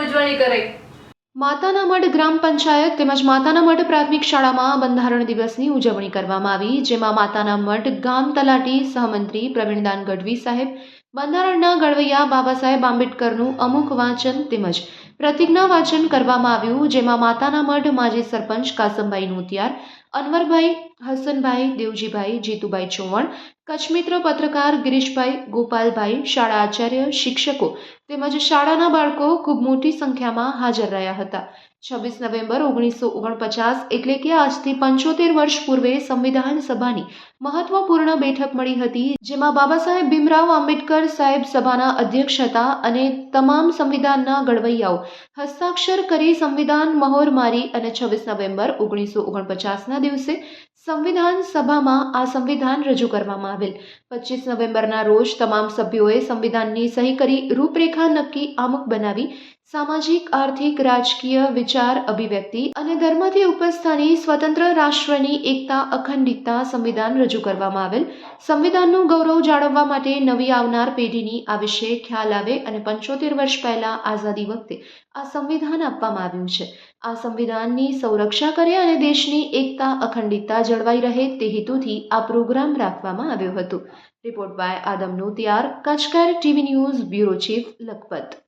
ઉજવણી કરાઈ. માતાના ગ્રામ પંચાયત તેમજ માતાના પ્રાથમિક શાળામાં બંધારણ દિવસની ઉજવણી કરવામાં આવી, જેમાં માતાના ગામ તલાટી સહમંત્રી પ્રવીણદાન ગઢવી સાહેબ, બંધારણના ઘડવૈયા બાબા સાહેબ આંબેડકરનું અમુક વાંચન તેમજ પ્રતિજ્ઞા વાંચન કરવામાં આવ્યું, જેમાં માતાના મઢ માજી સરપંચ કાસમભાઈ નોતિયાર, અનવરભાઈ, હસનભાઈ, દેવજીભાઈ, જીતુભાઈ ચૌહાણ કચ્છમિત્ર પત્રકાર ગિરીશભાઈ ગોપાલભાઈ શાળા આચાર્ય, શિક્ષકો તેમજ શાળાના બાળકો ખૂબ મોટી સંખ્યામાં હાજર રહ્યા હતા. છવ્વીસ નવેમ્બર ઓગણીસો ઓગણપચાસ એટલે કે આજથી પંચોતેર વર્ષ પૂર્વે સંવિધાન સભાની મહત્વપૂર્ણ બેઠક મળી હતી, જેમાં બાબા સાહેબ ભીમરાવ આંબેડકર સાહેબ સભાના અધ્યક્ષ હતા અને તમામ સંવિધાનના ઘડવૈયાઓ હસ્તાક્ષર કરી સંવિધાન મહોર મારી અને છવ્વીસ નવેમ્બર ઓગણીસો ઓગણપચાસના દિવસે સંવિધાન સભામાં આ સંવિધાન રજૂ કરવામાં આવેલ. પચીસ નવેમ્બરના રોજ તમામ સભ્યોએ સંવિધાનની સહી કરી રૂપરેખા નક્કી આમુખ બનાવી સામાજિક, આર્થિક, રાજકીય વિચાર, અભિવ્યક્તિ અને ધર્મથી ઉપસ્થાની સ્વતંત્ર રાષ્ટ્રની એકતા, અખંડિતતા સંવિધાન રજૂ કરવામાં આવેલ. સંવિધાનનું ગૌરવ જાળવવા માટે નવી આવનાર પેઢીની આ વિશે ખ્યાલ આવે અને પંચોતેર વર્ષ પહેલા આઝાદી વખતે આ સંવિધાન આપવામાં આવ્યું છે. આ સંવિધાનની સંરક્ષા કરે અને દેશની એકતા, અખંડિતતા જળવાઈ રહે તે હેતુથી આ પ્રોગ્રામ રાખવામાં આવ્યો હતો. Report by Adam Notiyar કચકર, TV news, bureau chief, Lakhpat.